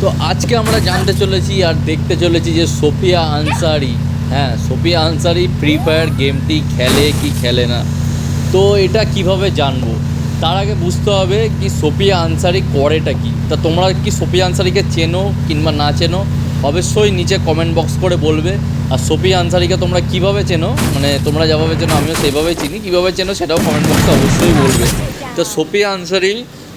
তো আজকে আমরা জানতে চলেছি আর দেখতে চলেছি যে সোফিয়া আনসারি হ্যাঁ সোফিয়া আনসারি ফ্রি ফায়ার গেমটি খেলে কি খেলে না? তো এটা কীভাবে জানব? তার আগে বুঝতে হবে কি সোফিয়া আনসারি করেটা কি? তা তোমরা কি সোফিয়া আনসারিকে চেনো কিংবা না চেনো? অবশ্যই নিচে কমেন্ট বক্স করে বলবে। আর সোফিয়া আনসারিকে তোমরা কীভাবে চেনো? মানে তোমরা যেভাবে চেনো, আমিও সেভাবেই চিনি। কীভাবে চেনো সেটাও কমেন্ট বক্সে অবশ্যই বলবে। তো সোফিয়া আনসারি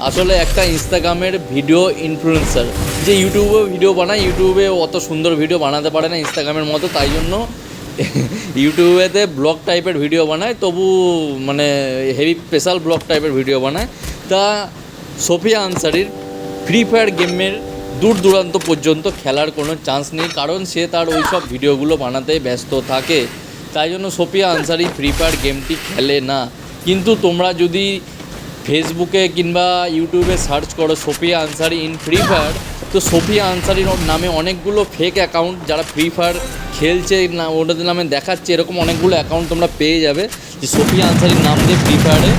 আসলে একটা ইনস্টাগ্রামের ভিডিও ইনফ্লুয়েন্সার যে ইউটিউবে ভিডিও বানায় ইউটিউবে অত সুন্দর ভিডিও বানাতে পারে না ইনস্টাগ্রামের মতো, তাই জন্য ইউটিউবেতে ব্লগ টাইপের ভিডিও বানায়, তবু মানে হেভি স্পেশাল ব্লগ টাইপের ভিডিও বানায়। তা সোফিয়া আনসারির ফ্রি ফায়ার গেমের দূর দূরান্ত পর্যন্ত খেলার কোনো চান্স নেই, কারণ সে তার ওই সব ভিডিওগুলো বানাতে ব্যস্ত থাকে। তাই জন্য সোফিয়া আনসারি ফ্রি ফায়ার গেমটি খেলে না। কিন্তু তোমরা যদি ফেসবুকে কিংবা ইউটিউবে সার্চ করো Sophia Ansari in Free Fire, তো সোফিয়া আনসারির নামে অনেকগুলো ফেক অ্যাকাউন্ট যারা ফ্রি ফায়ার খেলছে, না ওটাদের নামে দেখাচ্ছে, এরকম অনেকগুলো অ্যাকাউন্ট তোমরা পেয়ে যাবে যে সোফিয়া আনসারির নাম দিয়ে ফ্রি ফায়ারে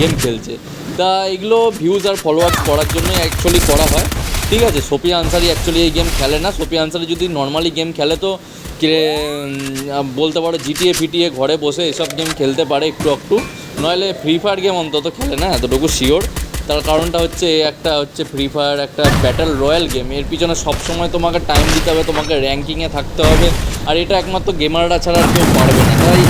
গেম খেলছে। তা এগুলো ভিউজ আর ফলোয়ার্স করার জন্যই অ্যাকচুয়ালি করা হয়। ঠিক আছে, সোফিয়া আনসারি অ্যাকচুয়ালি এই গেম খেলে না। সোফিয়া আনসারি যদি নর্মালি গেম খেলে তো বলতে পারো জিটিএ ফিটিএ ঘরে বসে এসব গেম খেলতে পারে একটু একটু নইলে ফ্রি ফায়ার গেম অন্তত খেলে, না? এতটুকু শিওর তার কারণটা হচ্ছে একটা হচ্ছে ফ্রি ফায়ার একটা ব্যাটেল রয়্যাল গেম এর পিছনে সবসময় তোমাকে টাইম দিতে হবে, তোমাকে র্যাঙ্কিংয়ে থাকতে হবে। আর এটা একমাত্র গেমাররা ছাড়া কেউ পারবে না। তাই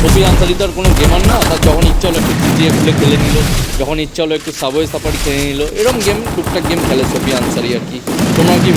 ছবি আনসারি তো আর কোনো গেমার না, তার যখন ইচ্ছা হলো একটু জিটিএ খুলে খেলে নিল, যখন ইচ্ছা হলো একটু সাবওয়ে সাফারি খেলে নিল এরকম গেম টুকটাক গেম খেলে ছবি আনসারি আর কি। তোমার কি